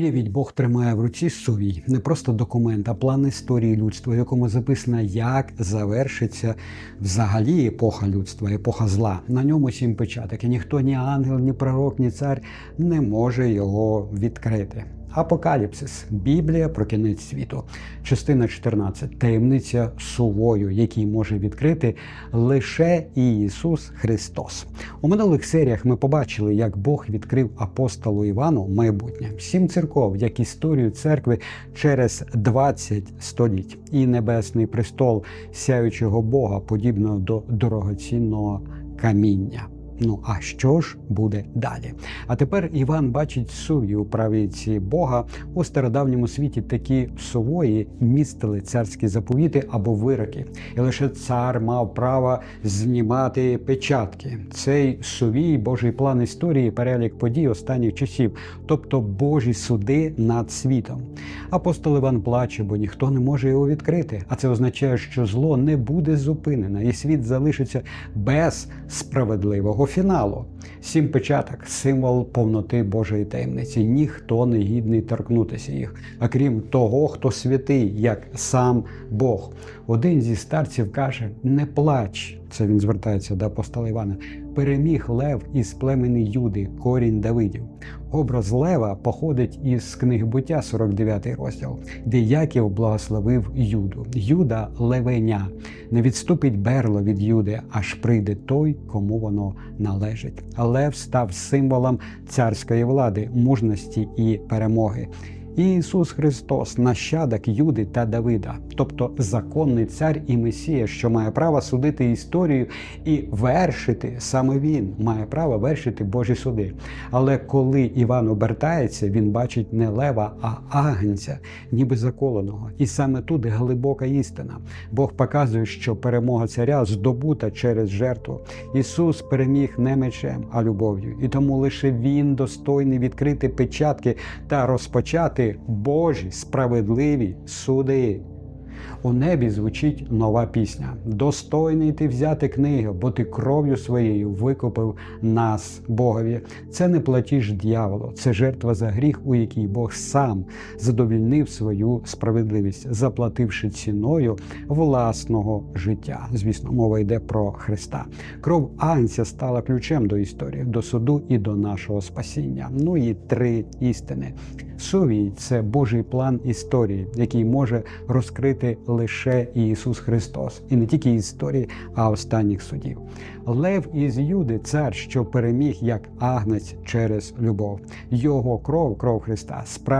Уявіть, Бог тримає в руці сувій не просто документ, а план історії людства, в якому записано, як завершиться взагалі епоха людства, епоха зла. На ньому сім печаток, і ніхто, ні ангел, ні пророк, ні цар не може його відкрити. Апокаліпсис Біблія про кінець світу, частина 14. Таємниця сувою, який може відкрити лише Ісус Христос. У минулих серіях ми побачили, як Бог відкрив апостолу Івану майбутнє, сім церков, як історію церкви через 20 століть, і небесний престол сяючого Бога, подібного до дорогоцінного каміння. Ну а що ж буде далі? А тепер Іван бачить суві у правиці Бога у стародавньому світі. Такі сувої містили царські заповіти або вироки, і лише цар мав право знімати печатки. Цей сувій, Божий план історії, перелік подій останніх часів, тобто Божі суди над світом. Апостол Іван плаче, бо ніхто не може його відкрити. А це означає, що зло не буде зупинено, і світ залишиться без справедливого фіналу. Сім печаток символ повноти Божої таємниці. Ніхто не гідний торкнутися їх, а крім того, хто святий, як сам Бог. Один зі старців каже: не плач. Це він звертається до апостола Івана. Переміг Лев із племени Юди, корінь Давидів. Образ Лева походить із книги буття, 49 розділ, де Яків благословив Юду. Юда левеня. Не відступить берло від Юди, аж прийде той, кому воно належить. Лев став символом царської влади, мужності і перемоги. Ісус Христос, нащадок Юди та Давида, тобто законний цар і Месія, що має право судити історію і вершити саме він має право вершити Божі суди. Але коли Іван обертається, він бачить не лева, а агнця, ніби заколеного. І саме тут глибока істина. Бог показує, що перемога царя здобута через жертву. Ісус переміг не мечем, а любов'ю. І тому лише Він достойний відкрити печатки та розпочати Божі справедливі суди. У небі звучить нова пісня. Достойний ти взяти книгу, бо ти кров'ю своєю викупив нас, Богові. Це не платіж дьяволу, це жертва за гріх, у якій Бог сам задовільнив свою справедливість, заплативши ціною власного життя. Звісно, мова йде про Христа. Кров Анця стала ключем до історії, до суду і до нашого спасіння. Ну і три істини. Сувій це Божий план історії, який може розкрити лише Ісус Христос, і не тільки історії, а останніх судів. Лев із Юди, цар, що переміг як агнець через любов. Його кров, кров Христа,